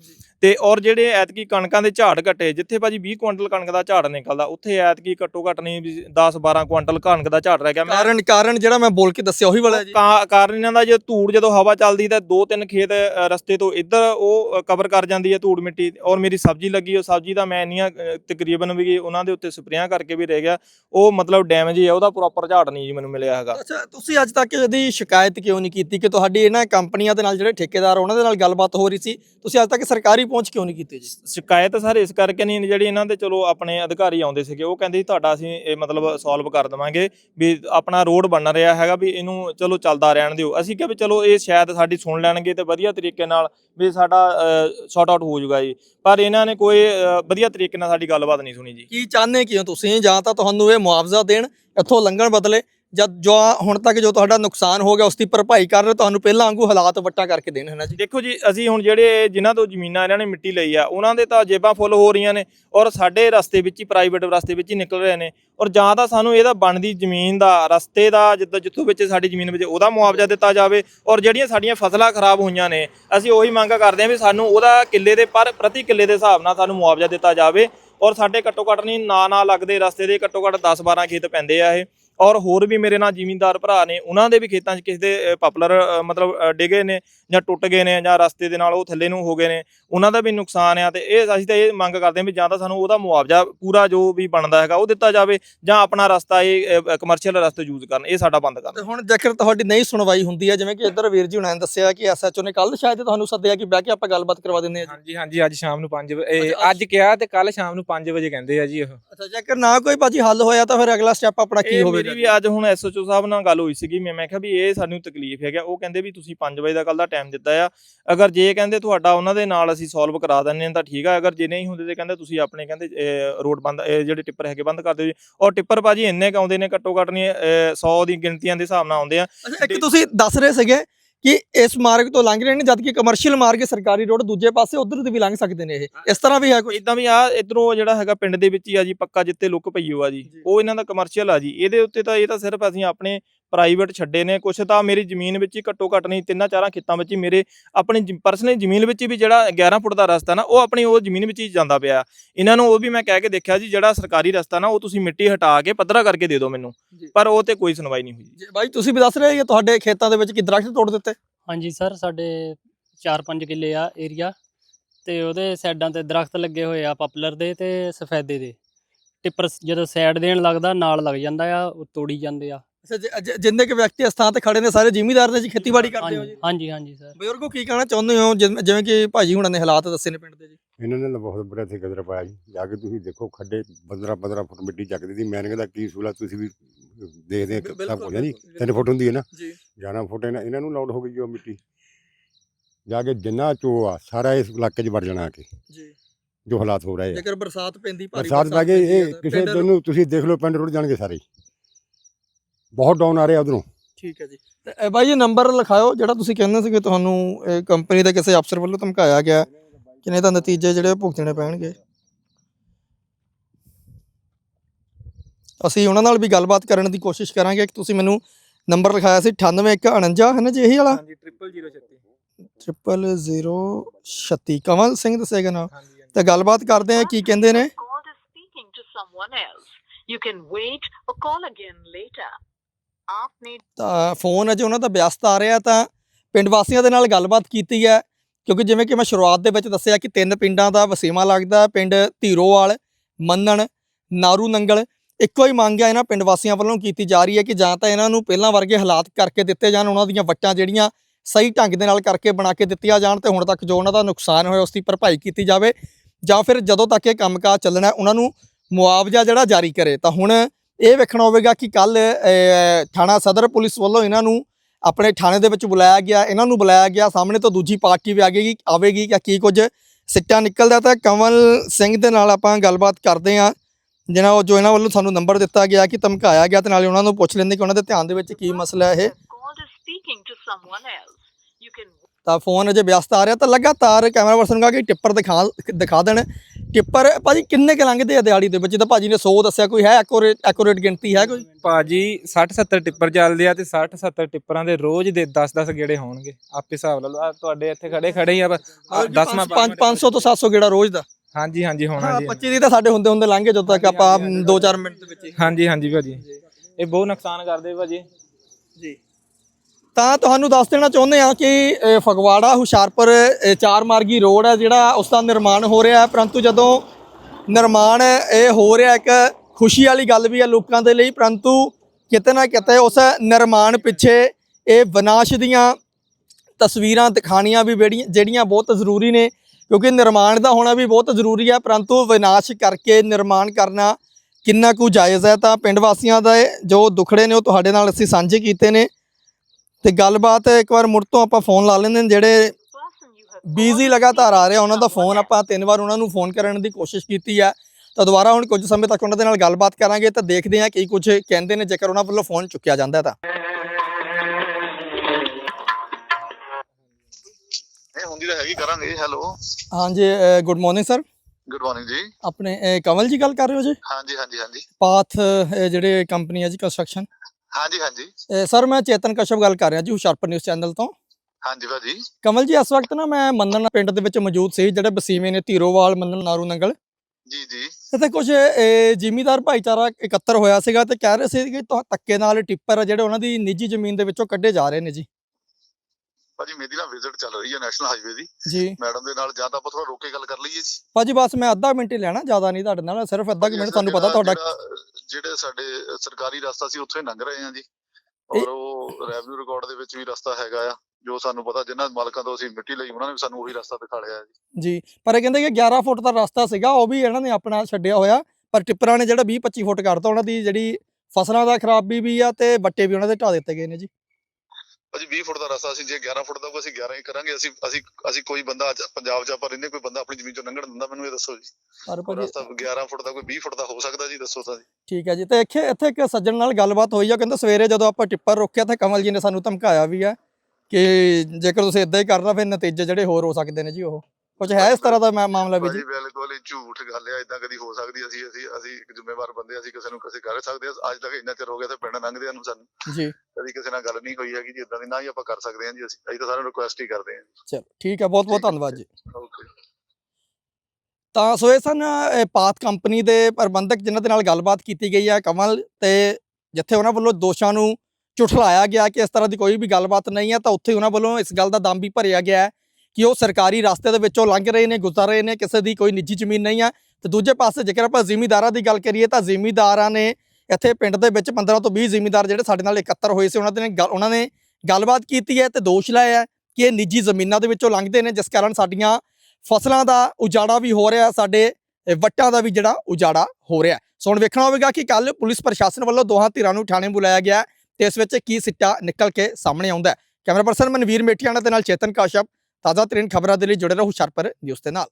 ਤੇ ਔਰ ਜਿਹੜੇ ਐਤਕੀ ਕਣਕਾਂ ਦੇ ਝਾੜ ਘਟੇ ਜਿੱਥੇ ਭਾਜੀ 20 ਕੁਇੰਟਲ ਕਣਕ ਦਾ ਝਾੜ ਨਿਕਲਦਾ ਉੱਥੇ ਐਤਕੀ ਘੱਟੋ ਘੱਟ ਨਹੀਂ 10 12 ਕੁਇੰਟਲ ਕਣਕ ਦਾ ਝਾੜ ਰਹਿ ਗਿਆ। ਕਾਰਨ ਕਾਰਨ ਜਿਹੜਾ ਮੈਂ ਬੋਲ ਕੇ ਦੱਸਿਆ ਉਹੀ ਵਾਲਾ ਜੀ। ਕਾਰਨ ਇਹਨਾਂ ਦਾ ਜੇ ਧੂੜ ਜਦੋਂ ਹਵਾ ਚੱਲਦੀ ਤਾਂ ਦੋ ਤਿੰਨ ਖੇਤ ਰਸਤੇ ਤੋਂ ਇੱਧਰ ਉਹ ਕਵਰ ਕਰ ਜਾਂਦੀ ਹੈ ਧੂੜ ਮਿੱਟੀ ਔਰ ਮੇਰੀ ਸਬਜ਼ੀ ਲੱਗੀ ਉਹ ਸਬਜ਼ੀ ਦਾ ਮੈਂ ਇੰਨੀਆਂ ਤਕਰੀਬਨ ਵੀ ਉਹਨਾਂ ਦੇ ਉੱਤੇ ਸਪਰੇਆਂ ਕਰਕੇ ਵੀ ਰਹਿ ਗਿਆ। ਉਹ ਮਤਲਬ ਡੈਮੇਜ ਹੀ ਹੈ ਉਹਦਾ ਪ੍ਰੋਪਰ ਝਾੜ ਨਹੀਂ ਜੀ ਮੈਨੂੰ ਮਿਲਿਆ ਹੈਗਾ। ਅੱਛਾ ਤੁਸੀਂ ਅੱਜ ਤੱਕ ਇਹਦੀ ਸ਼ਿਕਾਇਤ ਕਿਉਂ ਨਹੀਂ ਕੀਤੀ? ਕਿ ਤੁਹਾਡੀ ਇਹਨਾਂ ਕੰਪਨੀਆਂ ਦੇ ਨਾਲ ਜਿਹੜੇ ਠੇਕੇਦਾਰ ਉਹਨਾਂ ਦੇ ਨਾਲ ਗੱਲਬਾਤ ਹੋ ਰਹੀ ਸੀ। ਤੁਸੀਂ ਅੱਜ ਤੱਕ ਸਰਕਾਰੀ ਪਹੁੰਚ ਕਿਉਂ ਨਹੀਂ ਕੀਤੀ ਜੀ? ਸ਼ਿਕਾਇਤ ਸਰ ਇਸ ਕਰਕੇ ਨਹੀਂ, ਜਿਹੜੀ ਇਹਨਾਂ ਦੇ ਚਲੋ ਆਪਣੇ ਅਧਿਕਾਰੀ ਆਉਂਦੇ ਸੀਗੇ, ਉਹ ਕਹਿੰਦੇ ਸੀ ਤੁਹਾਡਾ ਅਸੀਂ ਇਹ ਮਤਲਬ ਸੋਲਵ ਕਰ ਦੇਵਾਂਗੇ ਵੀ ਆਪਣਾ ਰੋਡ ਬਣ ਰਿਹਾ ਹੈਗਾ ਵੀ ਇਹਨੂੰ ਚਲੋ ਚੱਲਦਾ ਰਹਿਣ ਦਿਓ। ਅਸੀਂ ਕਿਹਾ ਵੀ ਚਲੋ ਇਹ ਸ਼ਾਇਦ ਸਾਡੀ ਸੁਣ ਲੈਣਗੇ ਤੇ ਵਧੀਆ ਤਰੀਕੇ ਨਾਲ ਵੀ ਸਾਡਾ ਸ਼ਾਰਟ ਆਊਟ ਹੋ ਜਾਊਗਾ ਜੀ। ਪਰ ਇਹਨਾਂ ਨੇ ਕੋਈ ਵਧੀਆ ਤਰੀਕੇ ਨਾਲ ਸਾਡੀ ਗੱਲਬਾਤ ਨਹੀਂ ਸੁਣੀ ਜੀ। ਕੀ ਚਾਹੁੰਦੇ ਕਿਉਂ ਤੁਸੀਂ? ਜਾਂ ਤਾਂ ਤੁਹਾਨੂੰ ਇਹ ਮੁਆਵਜ਼ਾ ਦੇਣ, ਇੱਥੋਂ ਲੰਘਣ ਬਦਲੇ ਜਦ ਜੋ ਹੁਣ ਤੱਕ ਜੋ ਤੁਹਾਡਾ ਨੁਕਸਾਨ ਹੋ ਗਿਆ, ਉਸ ਦੀ ਭਰਪਾਈ ਕਰਨ ਤੁਹਾਨੂੰ ਪਹਿਲਾਂ ਵਾਂਗੂ ਹਾਲਾਤ ਵੱਟਾ ਕਰਕੇ ਦੇਣ ਹੈ ਨਾ ਜੀ? ਦੇਖੋ ਜੀ, ਅਸੀਂ ਹੁਣ ਜਿਹੜੇ ਜਿਨ੍ਹਾਂ ਤੋਂ ਜ਼ਮੀਨਾਂ ਇਹਨਾਂ ਨੇ ਮਿੱਟੀ ਲਈ ਆ, ਉਹਨਾਂ ਦੇ ਤਾਂ ਜੇਬਾਂ ਫੁੱਲ ਹੋ ਰਹੀਆਂ ਨੇ ਔਰ ਸਾਡੇ ਰਸਤੇ ਵਿੱਚ ਹੀ ਪ੍ਰਾਈਵੇਟ ਰਸਤੇ ਵਿੱਚ ਹੀ ਨਿਕਲ ਰਹੇ ਨੇ ਔਰ ਜਾਂ ਤਾਂ ਸਾਨੂੰ ਇਹਦਾ ਬਣਦੀ ਜ਼ਮੀਨ ਦਾ, ਰਸਤੇ ਦਾ ਜਿੱਦਾਂ ਜਿੱਥੋਂ ਵਿੱਚ ਸਾਡੀ ਜ਼ਮੀਨ ਵਿੱਚ ਉਹਦਾ ਮੁਆਵਜ਼ਾ ਦਿੱਤਾ ਜਾਵੇ ਔਰ ਜਿਹੜੀਆਂ ਸਾਡੀਆਂ ਫਸਲਾਂ ਖਰਾਬ ਹੋਈਆਂ ਨੇ, ਅਸੀਂ ਉਹੀ ਮੰਗ ਕਰਦੇ ਹਾਂ ਵੀ ਸਾਨੂੰ ਉਹਦਾ ਕਿੱਲੇ ਦੇ ਪਰ, ਪ੍ਰਤੀ ਕਿੱਲੇ ਦੇ ਹਿਸਾਬ ਨਾਲ ਸਾਨੂੰ ਮੁਆਵਜ਼ਾ ਦਿੱਤਾ ਜਾਵੇ ਔਰ ਸਾਡੇ ਘੱਟੋ ਘੱਟ ਨਹੀਂ, ਨਾ ਨਾ ਲੱਗਦੇ ਰਸਤੇ ਦੇ ਘੱਟੋ ਘੱਟ 10 12 ਖੇਤ ਪੈਂਦੇ ਆ ਇਹ। ਔਰ ਹੋਰ ਵੀ ਮੇਰੇ ਨਾਲ ਜ਼ਿਮੀਂਦਾਰ ਭਰਾ ਨੇ ਉਹਨਾਂ ਦੇ ਵੀ ਖੇਤਾਂ 'ਚ ਕਿਸੇ ਦੇ ਪਪੂਲਰ ਮਤਲਬ ਡਿੱਗੇ ਨੇ ਜਾਂ ਟੁੱਟ ਗਏ ਨੇ ਜਾਂ ਰਸਤੇ ਦੇ ਨਾਲ ਉਹ ਥੱਲੇ ਨੂੰ ਹੋ ਗਏ ਨੇ ਉਹਨਾਂ ਦਾ ਵੀ ਨੁਕਸਾਨ ਆ ਤੇ ਇਹ ਅਸੀਂ ਤਾਂ ਇਹ ਮੰਗ ਕਰਦੇ ਹਾਂ ਵੀ ਜਾਂ ਤਾਂ ਸਾਨੂੰ ਉਹਦਾ ਮੁਆਵਜ਼ਾ ਪੂਰਾ ਜੋ ਵੀ ਬਣਦਾ ਹੈਗਾ ਉਹ ਦਿੱਤਾ ਜਾਵੇ ਜਾਂ ਆਪਣਾ ਰਸਤਾ ਇਹ ਕਮਰਸ਼ੀਅਲ ਰਸਤੇ ਯੂਜ਼ ਕਰਨ ਇਹ ਸਾਡਾ ਬੰਦ ਕਰਨ। ਤੇ ਹੁਣ ਜੇਕਰ ਤੁਹਾਡੀ ਨਹੀਂ ਸੁਣਵਾਈ ਹੁੰਦੀ ਹੈ ਜਿਵੇਂ ਕਿ ਇੱਧਰ ਵੀਰ ਜੀ ਹੁਣਾਂ ਨੇ ਦੱਸਿਆ ਕਿ ਐਸਐਚਓ ਨੇ ਕੱਲ ਸ਼ਾਇਦ ਤੁਹਾਨੂੰ ਸੱਦਿਆ ਕਿ ਬਹਿ ਕੇ ਆਪਾਂ ਗੱਲਬਾਤ ਕਰਵਾ ਦਿੰਦੇ ਹਾਂ ਜੀ। ਹਾਂਜੀ ਹਾਂਜੀ ਅੱਜ ਸ਼ਾਮ ਨੂੰ 5 ਵਜੇ ਅੱਛਾ, ਅੱਜ ਕਿਹਾ ਤੇ ਕੱਲ ਸ਼ਾਮ ਨੂੰ 5 ਵਜੇ ਕਹਿੰਦੇ ਆ ਜੀ ਉਹ ਅੱਛਾ ਜੇਕਰ ਨਾ ਕੋਈ ਭਾਜੀ ਹੱਲ ਹੋਇਆ ਤਾਂ ਫਿਰ ਅਗਲਾ ਸਟੈਪ ਆਪਣਾ ਕੀ ਹੋਵੇਗਾ? ਮੇਰੀ ਵੀ ਅੱਜ ਹੁਣ ਐਸਓਚਓ ਸਾਹਿਬ ਨਾਲ ਗੱਲ ਹੋਈ ਸੀਗੀ, ਮੈਂ ਮੈਂ ਕਿਹਾ ਵੀ ਇਹ ਸਾਨੂੰ ਤਕਲੀਫ ਹੈਗਾ। ਉਹ ਕਹਿੰਦੇ ਵੀ ਤੁਸੀਂ 5 ਵਜੇ ਦਾ ਕੱਲ ਦਾ ਟਾਈਮ ਦਿੱਤਾ ਆ। ਅਗਰ ਜੇ ਕਹਿੰਦੇ ਤੁਹਾਡਾ ਉਹਨਾਂ ਦੇ ਨਾਲ ਅਸੀਂ ਸੋਲਵ ਕਰਾ ਦਿੰਦੇ ਤਾਂ ਠੀਕ ਆ। ਅਗਰ ਜੇ ਨਹੀਂ ਹੁੰਦੇ ਤੇ ਕਹਿੰਦੇ ਤੁਸੀਂ ਆਪਣੇ ਕਹਿੰਦੇ ਰੋਡ ਬੰਦ ਜਿਹੜੇ ਟਿੱਪਰ ਹੈਗੇ ਬੰਦ ਕਰ ਦਿਓ ਜੀ। ਔਰ ਟਿੱਪਰ ਭਾਜੀ ਇੰਨੇ ਕ ਆਉਂਦੇ ਨੇ, ਘੱਟੋ ਘੱਟ ਨਹੀਂ 100 ਦੀ ਗਿਣਤੀਆਂ ਦੇ ਹਿਸਾਬ ਨਾਲ ਆਉਂਦੇ ਆ। ਇੱਕ ਤੁਸੀਂ ਦੱਸ ਰਹੇ ਸੀਗੇ ਕਿ ਇਸ ਮਾਰਗ ਤੋਂ ਲੰਘ ਰਹੇ ਨੇ ਜਦ ਕਿ ਕਮਰਸ਼ੀਅਲ ਮਾਰਗ ਸਰਕਾਰੀ ਰੋਡ ਦੂਜੇ ਪਾਸੇ ਉਧਰ ਦੀ ਵੀ ਲੰਘ ਸਕਦੇ ਨੇ ਇਹ। ਇਸ ਤਰ੍ਹਾਂ ਵੀ ਹੈ ਕੋਈ ਇਦਾਂ ਵੀ ਆ ਇਧਰੋਂ ਜਿਹੜਾ ਹੈਗਾ ਪਿੰਡ ਦੇ ਵਿੱਚ ਹੀ ਆ ਜੀ ਪੱਕਾ ਜਿੱਤੇ ਲੁੱਕ ਪਈ ਹੋ ਆ ਜੀ। ਉਹ ਇਹਨਾਂ ਦਾ ਕਮਰਸ਼ੀਅਲ ਆ ਜੀ। ਇਹਦੇ ਉੱਤੇ ਤਾਂ ਇਹ ਤਾਂ ਸਿਰਫ ਅਸੀਂ ਆਪਣੇ ਪ੍ਰਾਈਵੇਟ ਛੱਡੇ ਨੇ ਕੁਛ ਤਾਂ ਮੇਰੀ ਜ਼ਮੀਨ ਵਿੱਚ ਹੀ ਘੱਟੋ ਘੱਟ ਨਹੀਂ ਤਿੰਨਾਂ ਚਾਰਾਂ ਖੇਤਾਂ ਵਿੱਚ ਹੀ ਮੇਰੇ ਆਪਣੀ ਪਰਸਨਲ ਜ਼ਮੀਨ ਵਿੱਚ ਵੀ ਜਿਹੜਾ 11 ਫੁੱਟ ਦਾ ਰਸਤਾ ਨਾ ਉਹ ਆਪਣੀ ਉਹ ਜ਼ਮੀਨ ਵਿੱਚ ਹੀ ਜਾਂਦਾ ਪਿਆ। ਇਹਨਾਂ ਨੂੰ ਉਹ ਵੀ ਮੈਂ ਕਹਿ ਕੇ ਦੇਖਿਆ ਜੀ ਜਿਹੜਾ ਸਰਕਾਰੀ ਰਸਤਾ ਨਾ ਉਹ ਤੁਸੀਂ ਮਿੱਟੀ ਹਟਾ ਕੇ ਪੱਧਰਾ ਕਰਕੇ ਦੇ ਦਿਓ ਮੈਨੂੰ। ਪਰ ਉਹ ਤੇ ਕੋਈ ਸੁਣਵਾਈ ਨਹੀਂ ਹੋਈ। ਬਾਈ ਤੁਸੀਂ ਵੀ ਦੱਸ ਰਹੇ ਕਿ ਤੁਹਾਡੇ ਖੇਤਾਂ ਦੇ ਵਿੱਚ ਕੀ ਦਰਖਤ ਤੋੜ ਦਿੱਤੇ? ਹਾਂਜੀ ਸਰ ਸਾਡੇ 4-5 ਕਿੱਲੇ ਆ ਏਰੀਆ ਤੇ ਉਹਦੇ ਸਾਈਡਾਂ ਤੇ ਦਰਖਤ ਲੱਗੇ ਹੋਏ ਆ ਪਪਲਰ ਦੇ ਤੇ ਸਫੈਦੇ ਦੇ। ਟਿੱਪਰ ਜਦੋਂ ਸਾਈਡ ਦੇਣ ਲੱਗਦਾ ਨਾਲ ਲੱਗ ਜਾਂਦਾ ਆ ਉਹ ਤੋੜੀ ਜਾਂਦੇ ਆ। ਅੱਛਾ ਜਿ- ਜਿ- ਜਿੰਨੇ ਕਿ ਵਿਅਕਤੀ ਇਸ ਥਾਂ ਤੇ ਖੜੇ ਨੇ ਸਾਰੇ ਜ਼ਿਮੀਂਦਾਰ ਨੇ ਜੀ ਖੇਤੀਬਾੜੀ ਕਰਦੇ ਹੋ ਜੀ? ਹਾਂਜੀ ਹਾਂਜੀ ਸਰ। ਬਜ਼ੁਰਗੋ ਕੀ ਕਹਿਣਾ ਚਾਹੁੰਦੇ ਹੋ? ਜਿਵੇਂ ਜਿਵੇਂ ਕਿ ਭਾਜੀ ਹੁਣਾਂ ਨੇ ਹਾਲਾਤ ਦੱਸੇ ਨੇ ਪਿੰਡ ਦੇ ਜੀ। ਇਹਨਾਂ ਨੇ ਤਾਂ ਬਹੁਤ ਬੜਾ ਇੱਥੇ ਗਦਰ ਪਾਇਆ ਜੀ। ਜਾ ਕੇ ਤੁਸੀਂ ਦੇਖੋ ਖੱਡੇ 15 15 ਫੁੱਟ ਮਿੱਟੀ ਚੱਕਦੀ ਸੀ। ਮੈਂ ਕਹਿੰਦਾ ਕੀ ਸੂਲਾ ਤੁਸੀਂ ਵੀ ਦੇਖਦੇ ਬਿ- ਆ ਬਿਲਕੁਲ, ਸਭ ਕੁਝ ਹੈ ਜੀ। ਬਿਲਕੁਲ। 3 ਫੁੱਟ ਹੁੰਦੀ ਹੈ ਨਾ। ਜੀ। 11 ਫੁੱਟ ਇਹਨਾਂ ਇਹਨਾਂ ਨੂੰ ਲੋਡ ਹੋ ਗਈ ਜੋ ਮਿੱਟੀ। ਜਾ ਕੇ ਜਿੰਨਾ ਚੋ ਆ ਸਾਰਾ ਇਸ ਇਲਾਕੇ 'ਚ ਵੜ ਜਾਣਾ ਆ ਕੇ। ਜੀ। ਜੋ ਹਾਲਾਤ ਹੋ ਰਹੇ ਆ। ਜੇਕਰ ਬਰਸਾਤ ਪੈਂਦੀ ਭਾਰੀ ਬਰਸਾਤ ਪੈ ਗਈ ਪੈਂਦੀ ਇਹ ਤਾਂ ਕਿਸੇ ਪਿੰਡ ਦਿਨ ਨੂੰ ਤੁਸੀਂ ਦੇਖ ਲਓ ਪਿੰਡ ਰੁੜ ਜਾਣਗੇ ਸਾਰੇ। ਹੀ। ਬਹੁਤ ਡਾਊਨ ਆ ਰਿਹਾ ਉਧਰੋਂ। ਠੀਕ ਹੈ ਜੀ। ਤੇ ਇਹ ਬਾਈ ਇਹ ਨੰਬਰ ਲਿਖਾਓ ਜਿਹੜਾ ਤੁਸੀਂ ਕਹਿੰਦੇ ਸੀ ਕਿ ਤੁਹਾਨੂੰ ਇਹ ਕੰਪਨੀ ਦੇ ਕਿਸੇ ਅਫਸਰ ਵੱਲੋਂ ਧਮਕਾਇਆ ਗਿਆ। ਕਿ ਨਹੀਂ ਤਾਂ ਨਤੀਜੇ ਜਿਹੜੇ ਭੁਗਤਣੇ ਪੈਣਗੇ? ਅਸੀਂ ਉਹਨਾਂ ਨਾਲ ਵੀ ਗੱਲਬਾਤ ਕਰਨ ਦੀ ਕੋਸ਼ਿਸ਼ ਕਰਾਂਗੇ। ਕਿ ਤੁਸੀਂ ਮੈਨੂੰ ਨੰਬਰ ਲਿਖਾਇਆ ਸੀ 98149 ਹੈ ਨਾ ਜੀ ਇਹੀ ਵਾਲਾ? ਹਾਂਜੀ 0036 0036 ਕਮਲ ਸਿੰਘ ਦੱਸੇਗਾ ਨਾ। ਤੇ ਗੱਲਬਾਤ ਕਰਦੇ ਆ ਕੀ ਕਹਿੰਦੇ ਨੇ. You can wait or call again later. Phone ਅਜੇ ਉਹਨਾਂ ਦਾ ਵਿਅਸਤ ਆ ਰਿਹਾ ਤਾਂ ਪਿੰਡ ਵਾਸੀਆਂ ਦੇ ਨਾਲ ਗੱਲਬਾਤ ਕੀਤੀ ਹੈ, ਕਿਉਂਕਿ ਜਿਵੇਂ ਕਿ ਮੈਂ ਸ਼ੁਰੂਆਤ ਦੇ ਵਿੱਚ ਦੱਸਿਆ ਕਿ ਤਿੰਨ ਪਿੰਡਾਂ ਦਾ ਵਸੀਮਾ ਲੱਗਦਾ, ਪਿੰਡ ਧੀਰੋਵਾਲ, ਮੰਨਣ, ਨਾਰੂ ਨੰਗਲ, ਇੱਕੋ ਹੀ ਮੰਗ ਹੈ ਇਹਨਾਂ ਪਿੰਡ ਵਾਸੀਆਂ ਵੱਲੋਂ ਕੀਤੀ ਜਾ ਰਹੀ ਹੈ ਕਿ ਜਾਂ ਤਾਂ ਇਹਨਾਂ ਨੂੰ ਪਹਿਲਾਂ ਵਰਗੇ ਹਾਲਾਤ ਕਰਕੇ ਦਿੱਤੇ ਜਾਣ, ਉਹਨਾਂ ਦੀਆਂ ਵੱਟਾਂ ਜਿਹੜੀਆਂ ਸਹੀ ਢੰਗ ਦੇ ਨਾਲ ਕਰਕੇ ਬਣਾ ਕੇ ਦਿੱਤੀਆਂ ਜਾਣ ਤੇ ਹੁਣ ਤੱਕ ਜੋ ਉਹਨਾਂ ਦਾ ਨੁਕਸਾਨ ਹੋਇਆ ਉਸ ਦੀ ਭਰਪਾਈ ਕੀਤੀ ਜਾਵੇ ਜਾਂ ਫਿਰ ਜਦੋਂ ਤੱਕ ਇਹ ਕੰਮਕਾਜ ਚੱਲਣਾ ਉਹਨਾਂ ਨੂੰ ਮੁਆਵਜ਼ਾ ਜਿਹੜਾ ਜਾਰੀ ਕਰੇ। ਤਾਂ ਹੁਣ ਇਹ ਵੇਖਣਾ ਹੋਵੇਗਾ ਕਿ ਕੱਲ ਥਾਣਾ ਸਦਰ ਪੁਲਿਸ ਵੱਲੋਂ ਇਹਨਾਂ ਨੂੰ ਆਪਣੇ ਥਾਣੇ ਦੇ ਵਿੱਚ ਬੁਲਾਇਆ ਗਿਆ, ਇਹਨਾਂ ਨੂੰ ਬੁਲਾਇਆ ਗਿਆ, ਸਾਹਮਣੇ ਤੋਂ ਦੂਜੀ ਪਾਰਟੀ ਵੀ ਆਗੇਗੀ ਆਵੇਗੀ ਕਿ ਕੀ ਕੁਝ ਸਿੱਟਾ ਨਿਕਲਦਾ ਤਾਂ ਕਮਲ ਸਿੰਘ ਦੇ ਨਾਲ ਆਪਾਂ ਗੱਲਬਾਤ ਕਰਦੇ ਹਾਂ ਜਿਹਨਾਂ ਉਹ ਜੋ ਇਹਨਾਂ ਵੱਲੋਂ ਸਾਨੂੰ ਨੰਬਰ ਦਿੱਤਾ ਗਿਆ ਕਿ ਧਮਕਾਇਆ ਗਿਆ ਤੇ ਨਾਲੇ ਉਹਨਾਂ ਨੂੰ ਪੁੱਛ ਲੈਂਦੇ ਕਿ ਉਹਨਾਂ ਦੇ ਧਿਆਨ ਦੇ ਵਿੱਚ ਕੀ ਮਸਲਾ ਹੈ ਇਹ। ਤਾਂ ਫੋਨ ਅਜੇ ਵਿਅਸਤ ਆ ਰਿਹਾ ਤਾਂ ਲਗਾਤਾਰ ਕੈਮਰਾ ਪਰਸਨ ਕਹਾ ਕਿ ਟਿੱਪਰ ਦਿਖਾ ਦਿਖਾ ਦੇਣ। ਟਿੱਪਰ ਭਾਜੀ ਕਿੰਨੇ ਕੁ ਲੰਘਦੇ ਆ ਦਿਹਾੜੀ ਦੇ ਵਿੱਚ? ਤਾਂ ਭਾਜੀ ਨੇ 100 ਦੱਸਿਆ ਕੋਈ ਹੈ ਐਕੂਰੇਟ ਐਕੂਰੇਟ ਗਿਣਤੀ ਹੈ ਕੋਈ? ਭਾਜੀ 60 70 ਟਿੱਪਰ ਚੱਲਦੇ ਆ ਤੇ 60 70 ਟਿੱਪਰਾਂ ਦੇ ਰੋਜ਼ ਦੇ 10 10 ਗੇੜੇ ਹੋਣਗੇ। ਆਪੇ ਹਿਸਾਬ ਲਾ ਲਓ ਤੁਹਾਡੇ ਇੱਥੇ ਖੜੇ ਖੜੇ ਹੀ ਆ 10ਵਾਂ 500 ਤੋਂ 700 ਗੇੜਾ ਰੋਜ਼ ਦਾ। ਹਾਂਜੀ ਹਾਂਜੀ ਹੋਣਾ ਜੀ। 25 ਦੀ ਤਾਂ ਸਾਡੇ ਹੁੰਦੇ ਹੁੰਦੇ ਲੰਘੇ ਜਦੋਂ ਤੱਕ ਆਪਾਂ 2-4 ਮਿੰਟ ਦੇ ਵਿੱਚ ਹਾਂਜੀ ਹਾਂਜੀ ਭਾਜੀ। ਇਹ ਬਹੁਤ ਨੁਕਸਾਨ ਕਰਦੇ ਭਾਜੀ। ਜੀ। ਤਾਂ ਤੁਹਾਨੂੰ ਦੱਸ ਦੇਣਾ ਚਾਹੁੰਦੇ ਆ ਕਿ ਫਗਵਾੜਾ, ਹੁਸ਼ਿਆਰਪੁਰ ਚਾਰ ਮਾਰਗੀ ਰੋਡ ਹੈ ਜਿਹੜਾ ਉਸ ਦਾ ਨਿਰਮਾਣ ਹੋ ਰਿਹਾ ਹੈ। ਪਰੰਤੂ ਜਦੋਂ ਨਿਰਮਾਣ ਇਹ ਹੋ ਰਿਹਾ ਇੱਕ ਖੁਸ਼ੀ ਵਾਲੀ ਗੱਲ ਵੀ ਹੈ ਲੋਕਾਂ ਦੇ ਲਈ, ਪਰੰਤੂ ਕਿਤੇ ਨਾ ਕਿਤੇ ਉਸ ਨਿਰਮਾਣ ਪਿੱਛੇ ਇਹ ਵਿਨਾਸ਼ ਦੀਆਂ ਤਸਵੀਰਾਂ, ਦਿਖਾਣੀਆਂ ਵੀ ਜਿਹੜੀਆਂ ਜਿਹੜੀਆਂ ਬਹੁਤ ਜ਼ਰੂਰੀ ਨੇ, ਕਿਉਂਕਿ ਨਿਰਮਾਣ ਦਾ ਹੋਣਾ ਵੀ ਬਹੁਤ ਜ਼ਰੂਰੀ ਹੈ, ਪਰੰਤੂ ਵਿਨਾਸ਼ ਕਰਕੇ ਨਿਰਮਾਣ ਕਰਨਾ ਕਿੰਨਾ ਕੁ ਜਾਇਜ਼ ਹੈ, ਤਾਂ ਪਿੰਡ ਵਾਸੀਆਂ ਦਾ ਜੋ ਦੁਖੜੇ ਨੇ ਉਹ ਤੁਹਾਡੇ ਨਾਲ ਅਸੀਂ ਸਾਂਝੇ ਕੀਤੇ ਨੇ। ਤੇ ਗੱਲਬਾਤ ਇੱਕ ਵਾਰ ਮੁੜ ਤੋਂ ਆਪਾਂ ਫੋਨ ਲਾ ਲੈਂਦੇ ਨੇ ਜਿਹੜੇ ਬੀਜ਼ੀ ਲਗਾਤਾਰ ਆ ਰਿਹਾ ਉਹਨਾਂ ਦਾ ਫੋਨ ਆਪਾਂ ਤਿੰਨ ਵਾਰ ਉਹਨਾਂ ਨੂੰ ਫੋਨ ਕਰਨ ਦੀ ਕੋਸ਼ਿਸ਼ ਕੀਤੀ ਹੈ ਤਾਂ ਦੁਬਾਰਾ ਹੁਣ ਕੁਝ ਸਮੇਂ ਤੱਕ ਉਹਨਾਂ ਦੇ ਨਾਲ ਗੱਲਬਾਤ ਕਰਾਂਗੇ ਤਾਂ ਦੇਖਦੇ ਹਾਂ ਕੀ ਕੁਝ ਕਹਿੰਦੇ ਨੇ ਜੇਕਰ ਉਹਨਾਂ ਵੱਲੋਂ ਫੋਨ ਚੁੱਕਿਆ ਜਾਂਦਾ ਤਾਂ। ਇਹ ਹੁੰਦੀ ਤਾਂ ਹੈਗੀ ਕਰਾਂਗੇ ਹੈਲੋ ਹਾਂਜੀ good morning sir good morning ਜੀ। ਆਪਣੇ ਕਮਲ ਜੀ ਗੱਲ ਕਰ ਰਹੇ ਹੋ ਜੀ? ਹਾਂਜੀ ਹਾਂਜੀ ਹਾਂਜੀ। ਪਾਥ ਜਿਹੜੇ ਕੰਪਨੀ ਹੈ ਜੀ ਕੰਸਟਰਕਸ਼ਨ ਹਾਂਜੀ ਹਾਂਜੀ। ਸਰ ਮੈਂ ਚੇਤਨ ਕਸ਼ਪ ਗੱਲ ਕਰ ਰਿਹਾ ਜੀ ਹੁਸ਼ਿਆਰਪੁਰ ਨਿਊਜ਼ ਚੈਨਲ ਤੋਂ। ਹਾਂਜੀ ਭਾਜੀ। ਕਮਲ ਜੀ ਇਸ ਵਕਤ ਨਾ ਮੈਂ ਮੰਨਣ ਪਿੰਡ ਦੇ ਵਿੱਚ ਮੌਜੂਦ ਸੀ ਜਿਹੜੇ ਬਸੀਵੇਂ ਨੇ ਧੀਰੋਵਾਲ ਮੰਨਣ ਨਾਰੂ ਨੰਗਲ। ਜੀ ਜੀ। ਇੱਥੇ ਕੁਝ ਜ਼ਿਮੀਦਾਰ ਭਾਈਚਾਰਾ ਇਕੱਤਰ ਹੋਇਆ ਸੀਗਾ ਤੇ ਕਹਿ ਰਹੇ ਸੀ ਕਿ ਧੱਕੇ ਨਾਲ ਟਿੱਪਰ ਜਿਹੜੇ ਉਹਨਾਂ ਦੀ ਨਿੱਜੀ ਜ਼ਮੀਨ ਦੇ ਵਿੱਚੋਂ ਕੱਢੇ ਜਾ ਰਹੇ ਨੇ ਜੀ। ਭਾਜੀ ਮੇਰੀ ਨਾ ਵਿਜ਼ਿਟ ਚੱਲ ਰਹੀ ਹੈ ਨੈਸ਼ਨਲ ਹਾਈਵੇ ਦੀ। ਜੀ। ਮੈਡਮ ਦੇ ਨਾਲ ਜਾਂ ਤਾਂ ਆਪਾਂ ਥੋੜਾ ਰੋਕ ਗੱਲ ਕਰ ਲਈਏ ਜੀ। ਭਾਜੀ ਬਸ ਮੈਂ ਅੱਧਾ ਮਿੰਟ ਹੀ ਲੈਣਾ ਜ਼ਿਆਦਾ ਨਹੀਂ ਤੁਹਾਡੇ ਨਾਲ ਸਿਰਫ ਅੱਧਾ ਕੁ ਮਿੰਟ ਤੁਹਾਨੂੰ ਪਤਾ ਤੁਹਾਡਾ ਜਿਹੜਾ- ਜਿਹੜੇ ਸਾਡੇ ਸਰਕਾਰੀ ਰਸਤਾ ਸੀ ਉੱਥੇ ਲੰਘ ਰਹੇ ਹਾਂ ਜੀ। ਔਰ ਉਹ ਰੈਵਨਿਊ ਰਿਕਾਰਡ ਦੇ ਵਿੱਚ ਵੀ ਰਸਤਾ ਹੈਗਾ ਆ ਜੋ ਸਾਨੂੰ ਪਤਾ ਜਿਨ੍ਹਾਂ ਮਾਲਕਾਂ ਤੋਂ ਅਸੀਂ ਮਿੱਟੀ ਲਈ ਉਹਨਾਂ ਨੇ ਵੀ ਸਾਨੂੰ ਉਹੀ ਰਸਤਾ ਦਿਖਾ ਲਿਆ ਜੀ। ਜੀ ਪਰ ਇਹ ਕਹਿੰਦੇ ਕਿ 11 ਫੁੱਟ ਦਾ ਰਸਤਾ ਸੀਗਾ ਉਹ ਵੀ ਇਹਨਾਂ ਨੇ ਆਪਣਾ ਛੱਡਿਆ ਹੋਇਆ। ਪਰ ਟਿੱਪਰਾਂ ਨੇ ਜਿਹੜਾ 20 25 ਫੁੱਟ ਕਰਤਾ ਉਹਨਾਂ ਦੀ ਜਿਹੜੀ ਫਸਲਾਂ ਦਾ ਖਰਾਬੀ ਵੀ ਆ ਤੇ ਵੱਟੇ ਵੀ ਉਹਨਾਂ ਦੇ ਢਾ ਦਿੱਤੇ ਗਏ ਨੇ ਜੀ। ਭਾਜੀ 20 ਫੁੱਟ ਦਾ ਰਸਤਾ ਸੀ ਜੇ 11 ਫੁੱਟ ਦਾ ਹੋਊਗਾ ਅਸੀਂ 11 ਹੀ ਕਰਾਂਗੇ। ਅਸੀਂ ਅਸੀਂ ਅਸੀਂ ਕੋਈ ਬੰਦਾ ਅੱਜ ਪੰਜਾਬ 'ਚ ਆਪਾਂ ਰਹਿੰਦੇ ਕੋਈ ਬੰਦਾ ਆਪਣੀ ਜ਼ਮੀਨ 'ਚੋਂ ਲੰਘਣ ਦਿੰਦਾ ਮੈਨੂੰ ਇਹ ਦੱਸੋ ਜੀ। ਪਰ ਉਹ ਭਾਜੀ ਰਸਤਾ 11 ਫੁੱਟ ਦਾ ਕੋਈ 20 ਫੁੱਟ ਦਾ ਹੋ ਸਕਦਾ ਜੀ ਦੱਸੋ ਤਾਂ ਜੀ। ਠੀਕ ਹੈ ਜੀ ਤੇ ਇੱਥੇ ਇੱਥੇ ਇੱਕ ਸੱਜਣ ਨਾਲ ਗੱਲਬਾਤ ਹੋਈ ਆ ਕਹਿੰਦਾ ਸਵੇਰੇ ਜਦੋਂ ਆਪਾਂ ਟਿੱਪਰ ਰੋਕਿਆ ਤਾਂ ਕਮਲ ਜੀ ਨੇ ਸਾਨੂੰ ਧਮਕਾਇਆ ਵੀ ਆ ਕਿ ਜੇਕਰ ਤੁਸੀਂ ਇਦਾਂ ਹੀ ਕਰਨਾ ਫਿਰ ਨਤੀਜੇ ਜਿਹੜੇ ਹੋਰ ਹੋ ਸਕਦੇ ਨੇ ਜੀ ਉਹ। ਕੁਝ ਹੈ ਇਸ ਤਰ੍ਹਾਂ ਦਾ ਮਾ- ਮਾਮਲਾ ਵੀ ਜੀ? ਭਾਜੀ ਬਿਲਕੁਲ ਹੀ ਝੂਠ ਗੱਲ ਆ ਇਦਾਂ ਕਦੀ ਹੋ ਸਕਦੀ ਅਸੀਂ ਅਸੀਂ ਅਸੀਂ ਇੱਕ ਜ਼ਿੰਮੇਵਾਰ ਬੰਦੇ ਅਸੀਂ ਕਿਸੇ ਨੂੰ ਕਿਸੇ ਕਰ ਸਕਦੇ ਹਾਂ ਅੱਜ ਤੱਕ ਇੰਨਾ ਚਿਰ ਹੋ ਗਿਆ ਤੇ ਪਿੰਡ ਲੰਘਦਿਆਂ ਨੂੰ ਸਾਨੂੰ। ਜੀ। ਕਦੀ ਕਿਸੇ ਨਾਲ ਗੱਲ ਨਹੀਂ ਹੋਈ ਹੈਗੀ ਜੀ ਇਦਾਂ ਦੀ ਨਾ ਹੀ ਆਪਾਂ ਕਰ ਸਕਦੇ ਹਾਂ ਜੀ ਅਸੀਂ। ਅਸੀਂ ਤਾਂ ਸਾਰਿਆਂ ਨੂੰ ਰਿਕੁਐਸਟ ਹੀ ਕਰਦੇ ਹਾਂ ਚਲੋ ਠੀਕ ਹੈ ਬਹੁਤ ਬਹੁਤ ਠੀਕ ਹੈ। ਧੰਨਵਾਦ ਜੀ। ਓਕੇ। ਤਾਂ ਸੋ ਇਹ ਸਨ ਇਹ ਪਾਤ ਕੰਪਨੀ ਦੇ ਪ੍ਰਬੰਧਕ ਜਿਨ੍ਹਾਂ ਦੇ ਨਾਲ ਗੱਲਬਾਤ ਕੀਤੀ ਗਈ ਹੈ ਕਮਲ ਤੇ ਜਿੱਥੇ ਉਹਨਾਂ ਵੱਲੋਂ ਦੋਸ਼ਾਂ ਨੂੰ ਝੁਠਲਾਇਆ ਗਿਆ ਕਿ ਇਸ ਤਰ੍ਹਾਂ ਦੀ ਕੋਈ ਵੀ ਗੱਲਬਾਤ ਨਹੀਂ ਹੈ ਤਾਂ ਉੱਥੇ ਉਹਨਾਂ ਵੱਲੋਂ ਇਸ ਗੱਲ ਦਾ ਦਮ ਵੀ ਭਰਿਆ ਗਿਆ ਹੈ। ਕਿ ਉਹ ਸਰਕਾਰੀ ਰਸਤੇ ਦੇ ਵਿੱਚੋਂ ਲੰਘ ਰਹੇ ਨੇ, ਗੁਜ਼ਰ ਰਹੇ ਨੇ, ਕਿਸੇ ਦੀ ਕੋਈ ਨਿੱਜੀ ਜ਼ਮੀਨ ਨਹੀਂ ਹੈ ਤੇ ਦੂਜੇ ਪਾਸੇ ਜੇਕਰ ਆਪਾਂ ਜ਼ਿਮੀਦਾਰਾਂ ਦੀ ਗੱਲ ਕਰੀਏ ਤਾਂ ਜ਼ਿਮੀਦਾਰਾਂ ਨੇ ਇੱਥੇ ਪਿੰਡ ਦੇ ਵਿੱਚ 15 ਤੋਂ 20 ਜ਼ਿਮੀਦਾਰ ਜਿਹੜੇ ਸਾਡੇ ਨਾਲ ਇਕੱਤਰ ਹੋਏ ਸੀ, ਉਹਨਾਂ ਦੇ ਨੇ ਗੱਲ- ਉਹਨਾਂ ਨੇ ਗੱਲਬਾਤ ਕੀਤੀ ਹੈ ਤੇ ਦੋਸ਼ ਲਾਇਆ ਹੈ ਕਿ ਇਹ ਨਿੱਜੀ ਜ਼ਮੀਨਾਂ ਦੇ ਵਿੱਚੋਂ ਲੰਘਦੇ ਨੇ, ਜਿਸ ਕਾਰਨ ਸਾਡੀਆਂ ਫਸਲਾਂ ਦਾ ਉਜਾੜਾ ਵੀ ਹੋ ਰਿਹਾ ਸਾਡੇ ਵੱਟਾਂ ਦਾ ਵੀ ਜਿਹੜਾ ਉਜਾੜਾ ਹੋ ਰਿਹਾ ਸੋ ਹੁਣ ਵੇਖਣਾ ਹੋਵੇਗਾ ਕਿ ਕੱਲ ਪੁਲਿਸ ਪ੍ਰਸ਼ਾਸਨ ਵੱਲੋਂ ਦੋਹਾਂ ਧਿਰਾਂ ਨੂੰ ਥਾਣੇ ਬੁਲਾਇਆ ਗਿਆ ਹੈ ਤੇ ਇਸ ਵਿੱਚ ਕੀ ਸਿੱਟਾ ਨਿਕਲ ਕੇ ਸਾਹਮਣੇ ਆਉਂਦਾ ਕੈਮਰਾ ਪਰਸਨ ਮਨਵੀਰ ਮੇਠੀਆਣਾ ਦੇ ਨਾਲ ਚੇਤਨ ਕਾਸ਼ਪ ਤਾਜ਼ਾ ਤਰੀਨ ਖਬਰਾਂ ਦੇ ਲਈ ਜੁੜੇ ਰਹੋ ਹੁਸ਼ਿਆਰਪੁਰ ਨਿਊਜ਼ ਦੇ ਨਾਲ।